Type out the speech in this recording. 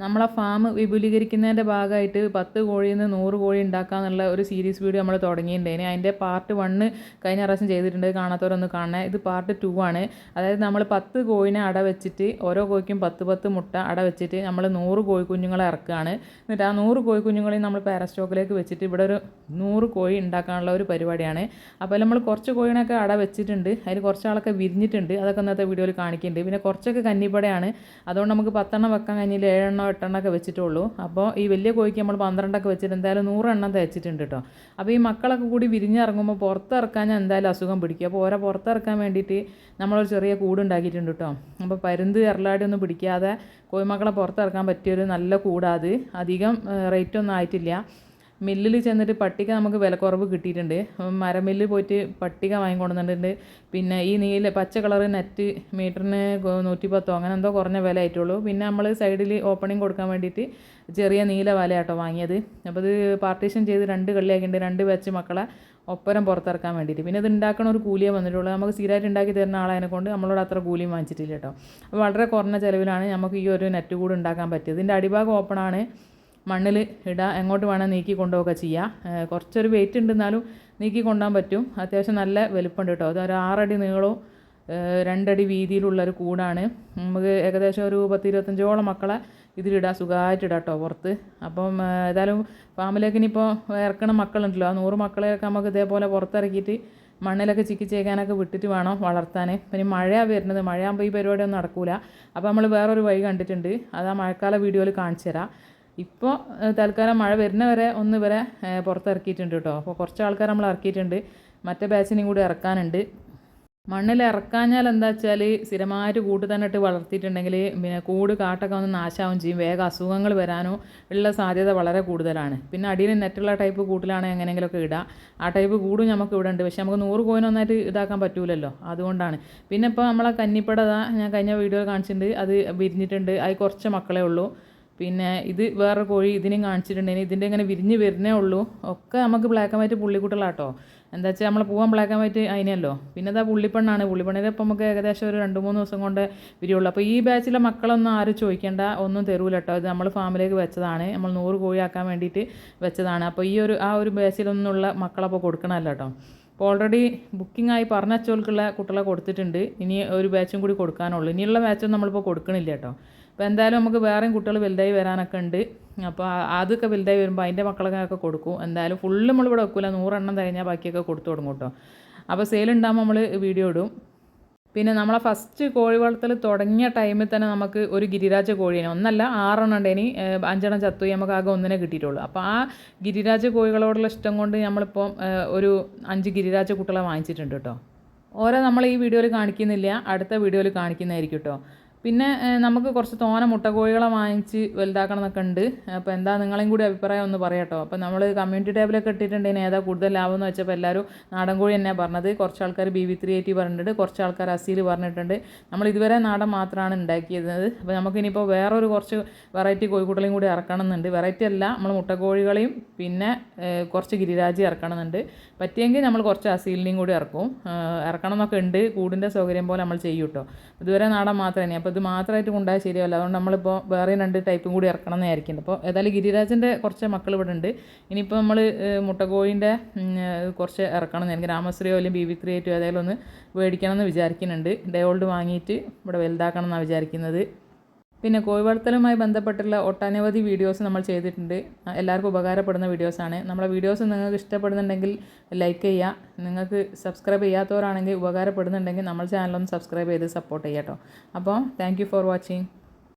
നമ്മളെ ഫാം വിപുലീകരിക്കുന്നതിന്റെ ഭാഗമായിട്ട് പത്ത് കോഴിയിൽ നിന്ന് നൂറ് കോഴി ഉണ്ടാക്കാന്നുള്ള ഒരു സീരീസ് വീഡിയോ നമ്മൾ തുടങ്ങിയിട്ടുണ്ടായിന് അതിന്റെ പാർട്ട് വണ്ണ് കഴിഞ്ഞ പ്രാവശ്യം ചെയ്തിട്ടുണ്ട്. കാണാത്തവരൊന്ന് കാണണേ. ഇത് പാർട്ട് ടു ആണ്. അതായത് നമ്മൾ പത്ത് കോഴിനെ അട വെച്ചിട്ട് ഓരോ കോഴിക്കും പത്ത് പത്ത് മുട്ട അട വെച്ചിട്ട് നമ്മൾ നൂറ് കോഴി കുഞ്ഞുങ്ങളെ ഇറക്കുകയാണ് എന്നിട്ട് ആ നൂറ് കോഴി കുഞ്ഞുങ്ങളെയും നമ്മൾ പാരസ്റ്റോക്കിലേക്ക് വെച്ചിട്ട് ഇവിടെ ഒരു നൂറ് കോഴി ഉണ്ടാക്കാനുള്ള ഒരു പരിപാടിയാണ്. അപ്പോൾ നമ്മൾ കുറച്ച് കോഴിനൊക്കെ അട വെച്ചിട്ടുണ്ട്. അതിൽ കുറച്ചാളൊക്കെ വിരിഞ്ഞിട്ടുണ്ട്. അതൊക്കെ ഇന്നത്തെ വീഡിയോയിൽ കാണിക്കുന്നുണ്ട്. പിന്നെ കുറച്ചൊക്കെ കന്നിപ്പടയാണ് അതുകൊണ്ട് നമുക്ക് പത്തെണ്ണം വെക്കാൻ കഴിഞ്ഞില്ല. ഏഴെണ്ണം എട്ടെണ്ണമൊക്കെ വെച്ചിട്ടുള്ളൂ. അപ്പോൾ ഈ വലിയ കോഴിക്ക് നമ്മൾ പന്ത്രണ്ടൊക്കെ വെച്ചിട്ട് എന്തായാലും നൂറെണ്ണം തയ്ച്ചിട്ടുണ്ട് കേട്ടോ അപ്പോൾ ഈ മക്കളൊക്കെ കൂടി വിരിഞ്ഞിറങ്ങുമ്പോൾ പുറത്തിറക്കാൻ എന്തായാലും അസുഖം പിടിക്കും. അപ്പോൾ ഓരോ പുറത്തിറക്കാൻ വേണ്ടിയിട്ട് നമ്മളൊരു ചെറിയ കൂട് ഉണ്ടാക്കിയിട്ടുണ്ട് കേട്ടോ അപ്പോൾ പരുന്ത് എറലാടി ഒന്നും പിടിക്കാതെ കോഴിമക്കളെ പുറത്തിറക്കാൻ പറ്റിയൊരു നല്ല കൂടാത് അധികം റേറ്റൊന്നും ആയിട്ടില്ല. മില്ലിൽ ചെന്നിട്ട് പട്ടിക നമുക്ക് വിലക്കുറവ് കിട്ടിയിട്ടുണ്ട്. മരമില്ലിൽ പോയിട്ട് പട്ടിക വാങ്ങിക്കൊണ്ടുവന്നിട്ടുണ്ട്. പിന്നെ ഈ നീല പച്ച കളർ നെറ്റ് മീറ്ററിന് നൂറ്റി പത്തോ അങ്ങനെ എന്തോ കുറഞ്ഞ വില ആയിട്ടുള്ളൂ പിന്നെ നമ്മൾ സൈഡിൽ ഓപ്പണിംഗ് കൊടുക്കാൻ വേണ്ടിയിട്ട് ചെറിയ നീല വലയാട്ടോ വാങ്ങിയത്. അപ്പോൾ ഇത് പാർട്ടീഷൻ ചെയ്ത് രണ്ട് കള്ളിയാക്കിയിട്ട് രണ്ട് വെച്ച് മക്കളെ ഒപ്പരം പുറത്തിറക്കാൻ വേണ്ടിയിട്ട്. പിന്നെ ഇത് ഉണ്ടാക്കണ ഒരു കൂലിയേ വന്നിട്ടുള്ളൂ. നമുക്ക് സ്ഥിരമായിട്ട് ഉണ്ടാക്കി തരുന്ന ആളതിനെ കൊണ്ട് നമ്മളോട് അത്ര കൂലിയും വാങ്ങിച്ചിട്ടില്ല കേട്ടോ. വളരെ കുറഞ്ഞ ചിലവിലാണ് നമുക്ക് ഈ ഒരു നെറ്റ് കൂടെ ഉണ്ടാക്കാൻ പറ്റിയത്. ഇതിന്റെ അടിഭാഗം ഓപ്പണാണ്. മണ്ണിൽ ഇടുക എങ്ങോട്ട് വേണേൽ നീക്കി കൊണ്ടുപോവുക ചെയ്യുക കുറച്ചൊരു വെയിറ്റ് ഉണ്ടെന്നാലും നീക്കി കൊണ്ടുപോകാൻ പറ്റും. അത്യാവശ്യം നല്ല വലുപ്പമുണ്ട് കേട്ടോ. അതൊരു ആറടി നീളവും രണ്ടടി വീതിയിലുള്ളൊരു കൂടാണ്. നമുക്ക് ഏകദേശം ഒരു പത്ത് ഇരുപത്തഞ്ചോളം മക്കളെ ഇതിലിടാം സുഖമായിട്ട് ഇടാം കേട്ടോ പുറത്ത്. അപ്പം ഏതായാലും ഫാമിലേക്ക് ഇനിയിപ്പോൾ ഇറക്കണ മക്കളുണ്ടല്ലോ. ആ നൂറ് മക്കളെയൊക്കെ നമുക്ക് ഇതേപോലെ പുറത്തിറക്കിയിട്ട് മണ്ണിലൊക്കെ ചിക്കിച്ചേക്കാനൊക്കെ വിട്ടിട്ട് വേണം വളർത്താൻ. പിന്നെ മഴയാണ് വരുന്നത്. മഴയാകുമ്പോൾ ഈ പരിപാടിയൊന്നും നടക്കില്ല അപ്പോൾ നമ്മൾ വേറൊരു വഴി കണ്ടിട്ടുണ്ട്. അത് ആ മഴക്കാല വീഡിയോയിൽ കാണിച്ചു തരാം ഇപ്പോൾ തൽക്കാലം മഴ വരുന്ന വരെ ഒന്ന് വരെ പുറത്തിറക്കിയിട്ടുണ്ട് കേട്ടോ. അപ്പോൾ കുറച്ച് ആൾക്കാർ നമ്മൾ ഇറക്കിയിട്ടുണ്ട്. മറ്റേ ബാച്ചിനെയും കൂടി ഇറക്കാനുണ്ട്. മണ്ണിൽ ഇറക്കാഞ്ഞാൽ എന്താ വെച്ചാൽ സ്ഥിരമായിട്ട് കൂട്ട് തന്നെ ഇട്ട് വളർത്തിയിട്ടുണ്ടെങ്കിൽ പിന്നെ കൂട് കാട്ടൊക്കെ ഒന്ന് നാശാവും ചെയ്യും. വേഗം അസുഖങ്ങൾ വരാനോ ഉള്ള സാധ്യത വളരെ കൂടുതലാണ്. പിന്നെ അടിയിൽ നെറ്റുള്ള ടൈപ്പ് കൂട്ടിലാണെങ്കിൽ എങ്ങനെയെങ്കിലുമൊക്കെ ഇടുക ആ ടൈപ്പ് കൂടും നമുക്ക് ഇവിടെ ഉണ്ട്. പക്ഷേ നമുക്ക് നൂറ് കോയിനൊന്നായിട്ട് ഇതാക്കാൻ പറ്റൂലല്ലോ. അതുകൊണ്ടാണ്. പിന്നെ ഇപ്പോൾ നമ്മളെ കന്നിപ്പട ഞാൻ കഴിഞ്ഞ വീഡിയോ കാണിച്ചിട്ടുണ്ട്. അത് വിരിഞ്ഞിട്ടുണ്ട്. അത് കുറച്ച് മക്കളേ ഉള്ളൂ. പിന്നെ ഇത് വേറെ കോഴി ഇതിനും കാണിച്ചിട്ടുണ്ടെങ്കിൽ ഇതിന്റെ ഇങ്ങനെ വിരിഞ്ഞ് വരുന്നേ ഉള്ളൂ. ഒക്കെ നമുക്ക് ബ്ലാക്ക് ആൻഡ് വൈറ്റ് പുള്ളിക്കുട്ടലാട്ടോ. എന്താ വെച്ചാൽ നമ്മൾ പോകാൻ ബ്ലാക്ക് ആൻഡ് വൈറ്റ് അതിനല്ലോ പിന്നെ അതാ പുള്ളിപ്പെണ്ണാണ്. പുള്ളിപ്പെണ്ണിനെ ഇപ്പം നമുക്ക് ഏകദേശം ഒരു രണ്ട് മൂന്ന് ദിവസം കൊണ്ട് വിരിയുള്ളൂ. അപ്പോൾ ഈ ബാച്ചിലെ മക്കളൊന്നും ആരും ചോദിക്കേണ്ട. ഒന്നും തരൂല കേട്ടോ ഇത് നമ്മൾ ഫാമിലേക്ക് വെച്ചതാണ്. നമ്മൾ നൂറ് കോഴിയാക്കാൻ വേണ്ടിയിട്ട് വെച്ചതാണ്. അപ്പോൾ ഈ ഒരു ആ ഒരു ബാച്ചിലൊന്നുള്ള മക്കളപ്പോൾ കൊടുക്കണമല്ലോ കേട്ടോ അപ്പോൾ ഓൾറെഡി ബുക്കിംഗ് ആയി പറഞ്ഞ അച്ചോൾക്കുള്ള കുട്ടികളെ കൊടുത്തിട്ടുണ്ട്. ഇനി ഒരു ബാച്ചും കൂടി കൊടുക്കാനുള്ളൂ. ഇനിയുള്ള ബാച്ചൊന്നും നമ്മളിപ്പോൾ കൊടുക്കണില്ല കേട്ടോ അപ്പോൾ എന്തായാലും നമുക്ക് വേറെയും കുട്ടികൾ വലുതായി വരാനൊക്കെ ഉണ്ട്. അപ്പോൾ അതൊക്കെ വലുതായി വരുമ്പോൾ അതിന്റെ മക്കളൊക്കെ കൊടുക്കും. എന്തായാലും ഫുള്ള് നമ്മളിവിടെ വെക്കില്ല നൂറെണ്ണം കഴിഞ്ഞാൽ ബാക്കിയൊക്കെ കൊടുത്തു തുടങ്ങും കേട്ടോ. അപ്പോൾ സെയിൽ ഉണ്ടാകുമ്പോൾ നമ്മൾ വീഡിയോ ഇടും. പിന്നെ നമ്മളെ ഫസ്റ്റ് കോഴി വളർത്തൽ തുടങ്ങിയ ടൈമിൽ തന്നെ നമുക്ക് ഒരു ഗിരിരാജ കോഴീനെ ഒന്നല്ല ആറെണ്ണം ഉണ്ടേനി അഞ്ചെണ്ണം ചത്തുപോയി നമുക്ക് ആകെ ഒന്നിനെ കിട്ടിയിട്ടുള്ളൂ. അപ്പോൾ ആ ഗിരിരാജ കോഴികളോടുള്ള ഇഷ്ടം കൊണ്ട് നമ്മളിപ്പോൾ ഒരു അഞ്ച് ഗിരിരാജ കുട്ടികളെ വാങ്ങിച്ചിട്ടുണ്ട് കേട്ടോ. ഓരോ നമ്മൾ ഈ വീഡിയോയിൽ കാണിക്കുന്നില്ല. അടുത്ത വീഡിയോയിൽ കാണിക്കുന്നതായിരിക്കും കേട്ടോ. പിന്നെ നമുക്ക് കുറച്ച് തോന മുട്ടക്കോഴികളെ വാങ്ങിച്ച് വലുതാക്കണം എന്നൊക്കെ ഉണ്ട്. അപ്പോൾ എന്താ നിങ്ങളെയും കൂടി അഭിപ്രായം ഒന്ന് പറയാട്ടോ. അപ്പോൾ നമ്മൾ കമ്മ്യൂണിറ്റി ടേബിലൊക്കെ ഇട്ടിട്ടുണ്ടെങ്കിൽ ഏതാ കൂടുതൽ ലാഭം എന്ന് വെച്ചപ്പോൾ എല്ലാവരും നാടൻ കോഴി തന്നെ പറഞ്ഞത്. കുറച്ച് ആൾക്കാർ ബി വി ത്രീ എയ്റ്റി പറഞ്ഞിട്ടുണ്ട്. കുറച്ച് ആൾക്കാർ അസീൽ പറഞ്ഞിട്ടുണ്ട്. നമ്മൾ ഇതുവരെ നാടൻ മാത്രമാണ് ഉണ്ടാക്കിയത് അപ്പോൾ നമുക്കിനിയിപ്പോൾ വേറൊരു കുറച്ച് വെറൈറ്റി കോഴിക്കൂട്ടലും കൂടി ഇറക്കണം എന്നുണ്ട് വെറൈറ്റി അല്ല നമ്മൾ മുട്ടക്കോഴികളെയും പിന്നെ കുറച്ച് ഗിരിരാജി ഇറക്കണമെന്നുണ്ട്. പറ്റിയെങ്കിൽ നമ്മൾ കുറച്ച് അസീലിനെയും കൂടി ഇറക്കും. ഇറക്കണം എന്നൊക്കെ ഉണ്ട്. കൂടിന്റെ സൗകര്യം പോലെ നമ്മൾ ചെയ്യും കേട്ടോ ഇതുവരെ നാടൻ മാത്രമേ തന്നെ അപ്പോൾ ഇത് മാത്രമായിട്ട് കൊണ്ടുപോയാൽ ശരിയല്ല. അതുകൊണ്ട് നമ്മളിപ്പോൾ വേറെ രണ്ട് ടൈപ്പും കൂടി ഇറക്കണം എന്ന് വിചാരിക്കുന്നുണ്ട് അപ്പോൾ ഏതായാലും ഗിരിരാജന്റെ കുറച്ച് മക്കൾ ഇവിടെ ഉണ്ട്. ഇനിയിപ്പോൾ നമ്മൾ മുട്ടകോഴിന്റെ കുറച്ച് ഇറക്കണം എനിക്ക് രാമശ്രീയോ അല്ലെങ്കിൽ ബി വി ത്രീ ഏതായാലും ഒന്ന് മേടിക്കണം എന്ന് വിചാരിക്കുന്നുണ്ട്. ഡേ ഓൾഡ് വാങ്ങിയിട്ട് ഇവിടെ വലുതാക്കണം എന്നാണ് വിചാരിക്കുന്നത്. പിന്നെ കോഴി വളർത്തലുമായി ബന്ധപ്പെട്ടുള്ള ഒട്ടനവധി വീഡിയോസ് നമ്മൾ ചെയ്തിട്ടുണ്ട്. എല്ലാവർക്കും ഉപകാരപ്പെടുന്ന വീഡിയോസാണ്. നമ്മളെ വീഡിയോസ് നിങ്ങൾക്ക് ഇഷ്ടപ്പെടുന്നുണ്ടെങ്കിൽ ലൈക്ക് ചെയ്യുക. നിങ്ങൾക്ക് സബ്സ്ക്രൈബ് ചെയ്യാത്തവരാണെങ്കിൽ ഉപകാരപ്പെടുന്നുണ്ടെങ്കിൽ നമ്മൾ ചാനലൊന്ന് സബ്സ്ക്രൈബ് ചെയ്ത് സപ്പോർട്ട് ചെയ്യാം കേട്ടോ. അപ്പോൾ താങ്ക് ഫോർ വാച്ചിങ്.